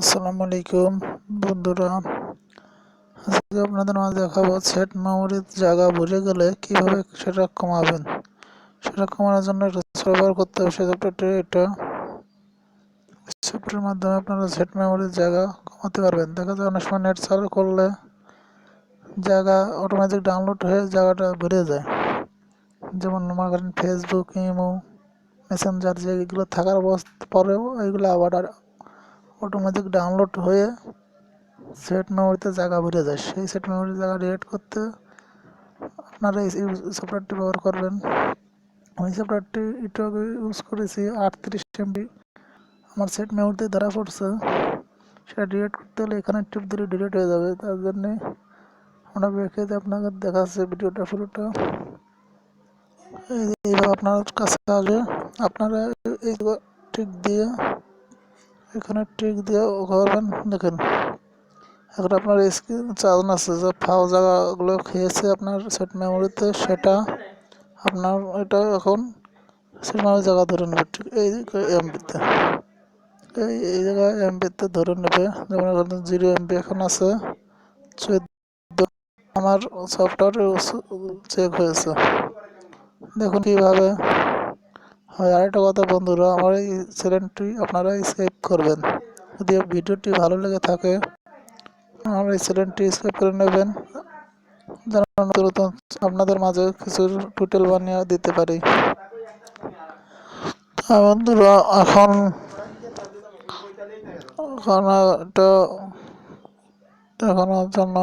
আসসালামু আলাইকুম বন্ধুরা। আজকে আপনাদের মাঝে দেখাবো সেট মেমোরির জায়গা ভরে গেলে কীভাবে সেটা কমাবেন। সেটা কমানোর জন্য সার্ভার করতে হবে সেই সফটওয়্যারটি এটা। সফটওয়্যারের মাধ্যমে আপনারা সেট মেমোরির জায়গা কমাতে পারবেন। দেখা যায় অনেক সময় নেট চালু করলে জায়গা অটোমেটিক ডাউনলোড হয়ে জায়গাটা ভরে যায়। যেমন মনে ফেসবুক ইমো মেসেঞ্জার যেগুলো থাকার পরেও এগুলো আবার অটোমেটিক ডাউনলোড হয়ে সেট মেমোরিতে জায়গা ভরে যায়। সেই সেট মেমোরির জায়গা ডিলিট করতে আপনারা এই সফটওয়্যারটি ব্যবহার করবেন। আমি সফটওয়্যারটি একটু আগে ইউজ করেছি আটত্রিশ এমবি আমার সেট মেমোরিতে ধরা পড়ছে। সেটা ডিলিট করতে হলে এখানে টিপ দিলে ডিলিট হয়ে যাবে। তার জন্যে আমরা রেখে আপনাকে দেখাচ্ছে ভিডিওটা, পুরোটা। এইভাবে আপনার কাছে আসবে। আপনারা এই ঠিক দিয়ে এখানে টিক দিয়ে করবেন, দেখেন। এখন আপনার স্ক্রিন চালান আছে, যে ফাও জায়গাগুলো খেয়েছে আপনার সেট মেমোরিতে সেটা আপনার এটা এখন সেট মেমোরি জায়গা ধরে নেবে, ঠিক এই এমবিতে এই এই জায়গায় এমবিতে ধরে নেবে, যেমন এখন জিরো এমবি এখন আছে, চোদ্দ আমার সফটওয়্যার চেক হয়েছে। দেখুন কীভাবে হয়, আরেকটা কথা বন্ধুরা, আমার এই চ্যানেলটি আপনারা স্কেপ করবেন। যদি ভিডিওটি ভালো লেগে থাকে, আমার এই চ্যানেলটি স্কেপ করে নেবেন। আপনাদের মাঝে কিছু টুটেল বানিয়ে দিতে পারি। বন্ধুরা, এখন এখন এটা দেখানোর জন্য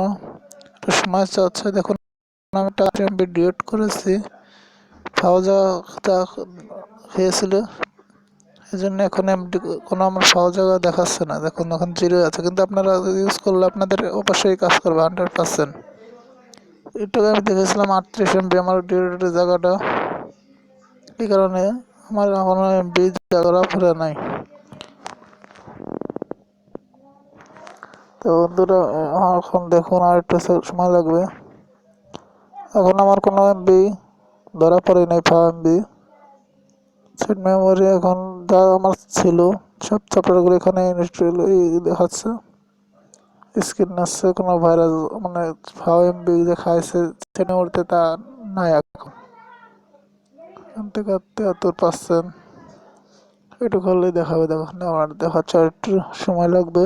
একটু সময় চাচ্ছে। দেখুন, আমি টাকা ডিলিট করেছি। ফাওজা হয়েছিল। এই জন্য এখন এমডি কোনো আমার জায়গা দেখাচ্ছে না। দেখুন, এখন জিরো আছে। কিন্তু আপনারা ইউজ করলে আপনাদের অবশ্যই কাজ করবে হান্ড্রেড পার্সেন্ট একটু আমি দেখেছিলাম, আটত্রিশ এমবি আমার ডিরেক্টের জায়গাটা। এই কারণে আমার এখনও এমবি জায়গাটা ভরে নাই। তো বন্ধুরা, এখন দেখুন আর একটু সময় লাগবে। এখন আমার কোনো এমবি ধরা পড়ে নাই ফাইভ এমবি সেট মেমোরি এখন যা আমার ছিল, সব চ্যাপ্টারগুলো এখানে ইনস্টল দেখাচ্ছে। স্ক্রিন আসছে কোনো ভাইরাস মানে ফাইভ এমবি যে খাইছে সেট মেমোরিতে তা নাই এখন। এখান থেকে তিয়াত্তর পার্সেন্ট একটু করলেই দেখাবে, দেখো আমার দেখাচ্ছে একটু সময় লাগবে।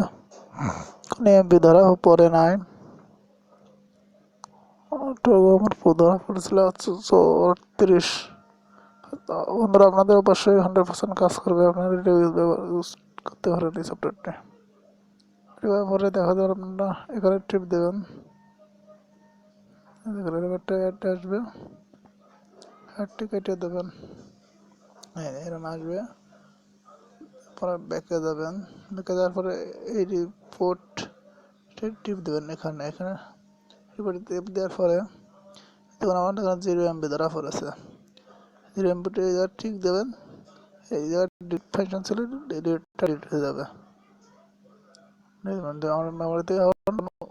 কোনো এমবি ধরা পড়ে নাই। আমার ধরা পড়েছিল হচ্ছে চৌত্রিশ বন্ধুরা, আপনাদের অবশ্যই হান্ড্রেড পার্সেন্ট কাজ করবে। আপনারা এটা ইউজ করতে পারেন এই সফটওয়্যারটা পরে দেখা যাবে আপনারা এখানে ট্রিপ দেবেন। অ্যাডটা আসবে। অ্যাডটি কেটে দেবেন। হ্যাঁ এরকম আসবে। পরে ব্যাকে যাবেন ব্যাকে যাওয়ার পরে এই রিপোর্ট টিপ দেবেন এখানে এখানে। রিপোর্ট দেওয়ার পরে দেখুন আমার এখানে জিরো এমবি ধরা পড়েছে র্যাম্পটা এই জায়গা ঠিক দেবেন, এই জায়গায় ডিট ফাংশন ছিল ডিলিট হয়ে যাবে। আমার মেমোরিতে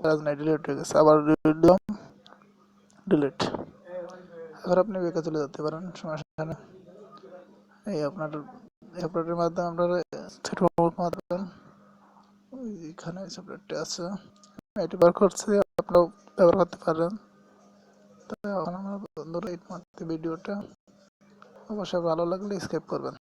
কাজ নাই ডিলিট হয়ে গেছে, আবার দিলাম ডিলিট এবার আপনি বেঁকে চলে যেতে পারেন, সমস্যা নেই। এই আপনার সফটওয়্যারের মাধ্যমে আপনারা মাধ্যমে এখানে আছে। এটি বার করছি আপনারাও ব্যবহার করতে পারেন তবে আমার বন্ধুরা এই ভিডিওটা অবশ্যই ভালো লাগলে স্কেপ করবেন।